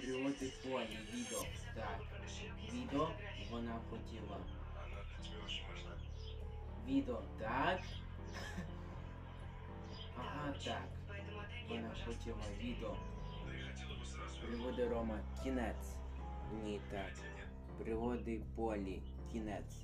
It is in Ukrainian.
патріоти полі, відео. Так. Відео вона хотіла. Відео, так. Ага, так. Вона хотіла відео. Приводи Рома, кінець. Ні, так. Приводи полі, кінець.